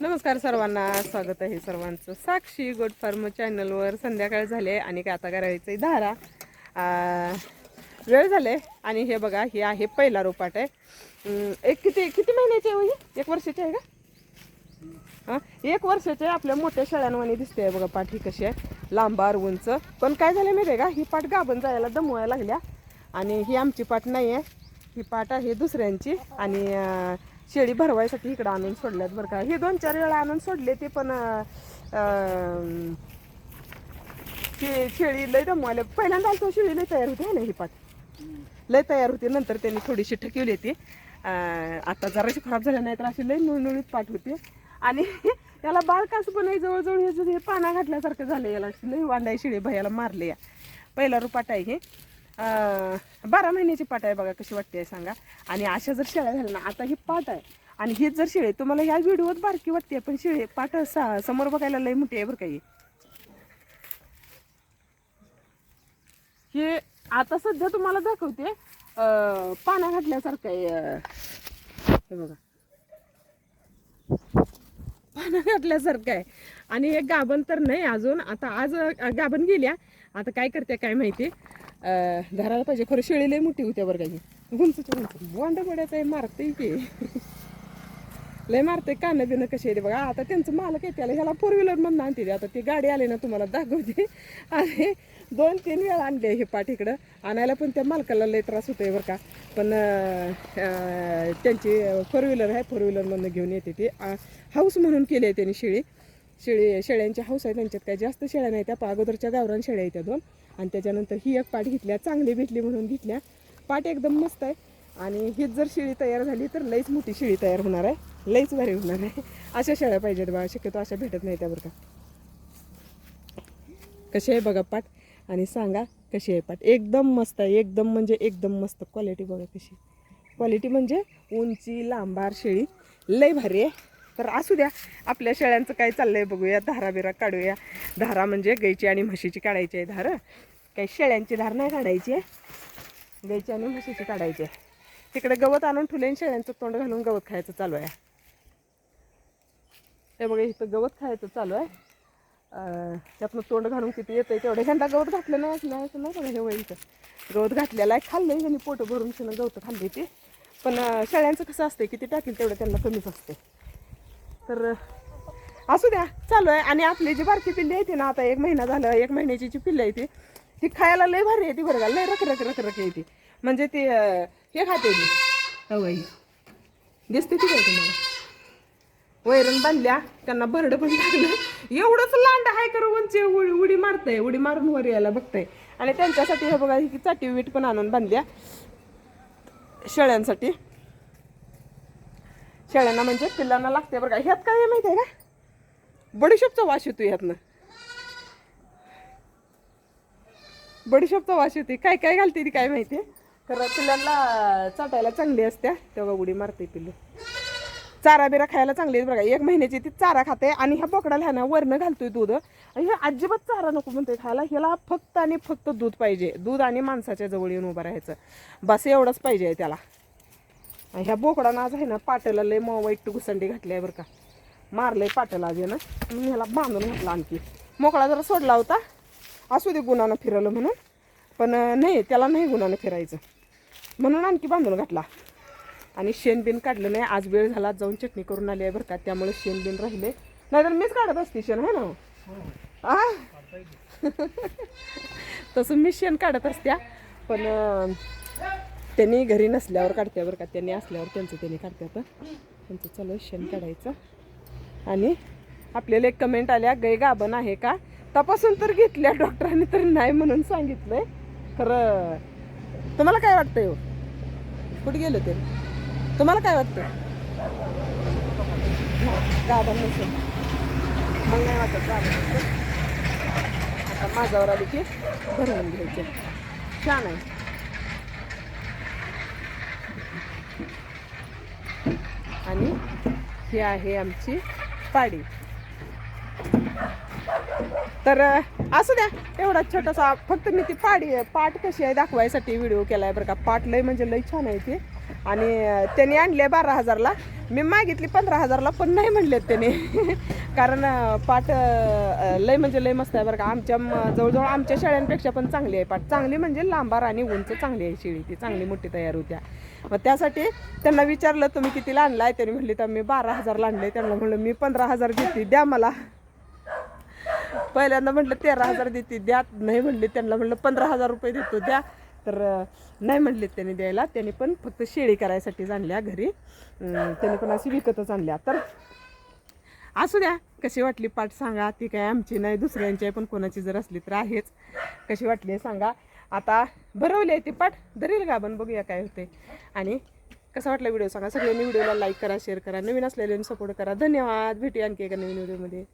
नमस्कार सर्वांना स्वागत आहे सर्वांचं. साक्षी गोड फार्म चॅनलवर संध्याकाळ झाले आणि काय आता करायचं आहे धारा वेळ झाले आणि हे बघा हे आहे पहिला रोपाट आहे. एक किती किती महिन्याची आहे हो ही एक वर्षाची आहे का? हां एक वर्षाचे आपल्या मोठ्या शाळांवानी दिसते आहे बघा पाठ ही कशी आहे. लांबार उंच पण काय झालं माहिती आहे का? ही पाठ गाभण जायला दमवायला लागल्या. आणि ही आमची पाठ नाही आहे ही पाठ आहे दुसऱ्यांची. आणि शेळी भरवायसाठी इकडं आणून सोडल्यात बरं का. हे दोन चार वेळा आणून सोडले ते पण शेळी लय दमवायला पहिल्यांदा आलतो शेळी लय तयार होती ना ही पाठ. लय तयार होती नंतर त्यांनी थोडीशी ठेवली होती. आता जराशी खराब झाल्या नाही तर अशी लय नुळनुळीत पाठ होती. आणि याला बाळ कसं पण आहे जवळजवळ हे हे पाना घातल्यासारखं झालं याला. लय वांडाई शिळे भयाला मारले या. पहिला रुपाट आहे हे. बारा महिन्याची पाट आहे बघा कशी वाटते सांगा. आणि अशा जर शेळ्या झाल्या ना आता ही पाट आहे. आणि हे जर शेळी तुम्हाला ह्या व्हिडिओत बारकी वाटते पण शेळी पाट सा- समोर बघायला लय मोठी आहे बरं काही हे. आता सध्या तुम्हाला दाखवते पाना घातल्यासारखं आहे हे बघा. पाना घातल्यासारखं आहे. आणि हे गाभण तर नाही अजून आता आज अं, गाभण गेल्या. आता काय करते काय माहिती? धरायला पाहिजे. खरं शेळी लई मोठी होत्या बरं काही गुंचच्या गुंच वांड पड्याचं आहे मारते की लय मारते कानं बिनं कशी येते बघा. आता त्यांचं मालक आहे त्याला. ह्याला फोर व्हीलर म्हणून आणते आता ती गाडी आली ना तुम्हाला दाखवते. आणि दोन तीन वेळा आणले हे पाठ इकडं. आणायला पण त्या मालकाला लय त्रास होतोय बरं का. पण त्यांची फोर व्हीलर आहे फोर व्हीलरमधनं घेऊन येते ती. हाऊस म्हणून केली आहे त्यांनी शेळी. शेळी शेळ्यांचे हौस आहे त्यांच्यात. काय जास्त शेळ्या नाही त्या अगोदरच्या गावरान शेळ्या येत्या दोन. आणि त्याच्यानंतर ही एक पाठ घेतल्या चांगली भेटली म्हणून घेतल्या. पाठ एकदम मस्त आहे. आणि हीच जर शेळी तयार झाली तर लईच मोठी शेळी तयार होणार आहे. लईच भारी होणार आहे. अशा शेळ्या पाहिजेत बा शक्यतो अशा भेटत नाही त्यावर का. कशी आहे बघा पाठ आणि सांगा कशी आहे पाठ एकदम मस्त आहे. एकदम म्हणजे एकदम मस्त. क्वालिटी बघा कशी. क्वालिटी म्हणजे उंची लांबार शेळी. लय भारी आहे. तर असू द्या आपल्या शेळ्यांचं काय चाललंय बघूया धारा बिरा काढूया. धारा म्हणजे गाईची आणि म्हशीची काढायची आहे धार. काही शेळ्यांची धार नाही काढायची आहे. गाईची आणि म्हशीची काढायची आहे. तिकडे गवत आणून ठुलेन शेळ्यांचं तोंड घालून गवत खायचं चालू आहे. हे बघा इथं गवत खायचं चालू आहे. त्यातनं तोंड घालून किती येतं आहे तेवढं. घंटा गवत घातलं नाही नाही असं नाही बघा हे वय इथं. गवत घातलेलं आहे खाल्लंय त्यांनी पोटं भरून शिणं गवत खाल्ली ती पण शेळ्यांचं कसं असते किती टाकील तेवढं त्यांना कमीच असते तर असू द्या चालू आहे. आणि आपली जी बारकी पिल्ली आहे ती ना आता एक महिना झालं एक महिन्याची जी पिल्ली आहे ती खायला लय भारी आहे ती बरं का. लय रख रख रख रख येते म्हणजे ती हे खाते ती. हवाई दिसते ती काय तुम्हाला? वैरण बांधल्या त्यांना भरडं पण लागलं. एवढंच लांड आहे कर उंची उडी उडी मारतंय उडी मारून वर यायला बघतंय. आणि त्यांच्यासाठी हे बघा ही चाटी वीट पण आणून बांधल्या. शेळ्यांसाठी. शेळ्यांना म्हणजे पिल्लांना लागते बरं का. ह्यात काय आहे माहिती आहे का? बडीशोपचा वास येतो ह्यातनं. बडीशोपचा वास येते काय काय घालते ती काय माहिती? खरं पिल्लांना चाटायला चांगली असत्या. तेव्हा उडी मारते पिल्लू. चारा बिरा खायला चांगली बघा एक महिन्याची ती चारा खाते आणि ह्या बोकडाला ह्या ना वरनं घालतोय दूध. आणि हे अजिबात चारा नको म्हणते खायला. ह्याला फक्त आणि फक्त दूध पाहिजे. दूध आणि माणसाच्या जवळ येऊन उभं राहायचं. बस एवढंच पाहिजे त्याला. ह्या बोकडानं आज आहे ना पाट्याला लय वाईट घुसंडी घातली आहे बरं का. मारलंय पाट्याला आज ना. म्हणून ह्याला बांधून घातला आणखी. मोकळा जरा सोडला होता. असू दे गुणानं फिरवलं म्हणून. पण नाही त्याला नाही गुणानं फिरायचं. म्हणून आणखी बांधून घातला. आणि शेण बिन काढलं नाही. आज वेळ झाला जाऊन चटणी करून आली आहे बरं का. त्यामुळे शेण बिन राहिले नाहीतर मीच काढत असते शेण आहे ना? आ? तसं मी शेण काढत असत्या. पण त्यांनी घरी नसल्यावर काढते बरं का. त्यांनी असल्यावर त्यांचं त्यांनी काढतात त्यांचं चालू शेण काढायचं. आणि आपल्याला एक कमेंट आल्या गै गाभण आहे का? तपासून तर घेतल्या डॉक्टरांनी तर नाही म्हणून सांगितलंय. खरं तुम्हाला काय वाटतंय हो? कुठे गेलं ते? तुम्हाला काय वाटतं गाभण नसेल मग नाही वाटत गाभण आता माझ्यावर आली की भरवून घ्यायचे. छान आहे आणि ही आहे आमची पाडी. तर असं असू द्या एवढा छोटासा फक्त मी ती पाडी पाट कशी आहे दाखवायसाठी व्हिडिओ केला आहे बरं का. पाट लय म्हणजे लय छान आहे ती. आणि त्यांनी आणले बारा हजारला. मी मागितली पंधरा हजारला पण नाही म्हणलेत त्याने. कारण पाठ लय म्हणजे लय मस्त आहे बरं का. आमच्या जवळजवळ आमच्या शेळ्यांपेक्षा पण चांगली आहे पाठ. चांगली म्हणजे लांबार आणि उंच चांगली आहे शेळी ती चांगली मोठी तयार होत्या. मग त्यासाठी त्यांना विचारलं तुम्ही कितीला आणलाय? त्यांनी म्हणले तर मी बारा हजारला आणले त्यांना म्हणलं मी पंधरा हजार देते द्या मला. पहिल्यांदा म्हटलं तेरा हजार देते द्या. नाही म्हणले त्यांना म्हणलं पंधरा हजार रुपये देतो द्या. तर नाही म्हणले त्यांनी द्यायला. त्यांनी पण फक्त शेळी करायसाठीच आणल्या घरी. त्यांनी पण अशी विकतच आणल्या. तर असू द्या कशी वाटली पाठ सांगा. ती काय आमची नाही दुसऱ्यांची आहे पण कोणाची जर असली तर आहेच. कशी वाटली सांगा. आता भरवली आहे ती पाठ धरेल का आपण? बघूया काय होते आणि कसा वाटला व्हिडिओ सांगा. सगळ्यांनी व्हिडिओला लाईक करा शेअर करा. नवीन असलेल्यांनी सपोर्ट करा. धन्यवाद. भेटूया आणखी एका नवीन व्हिडिओमध्ये.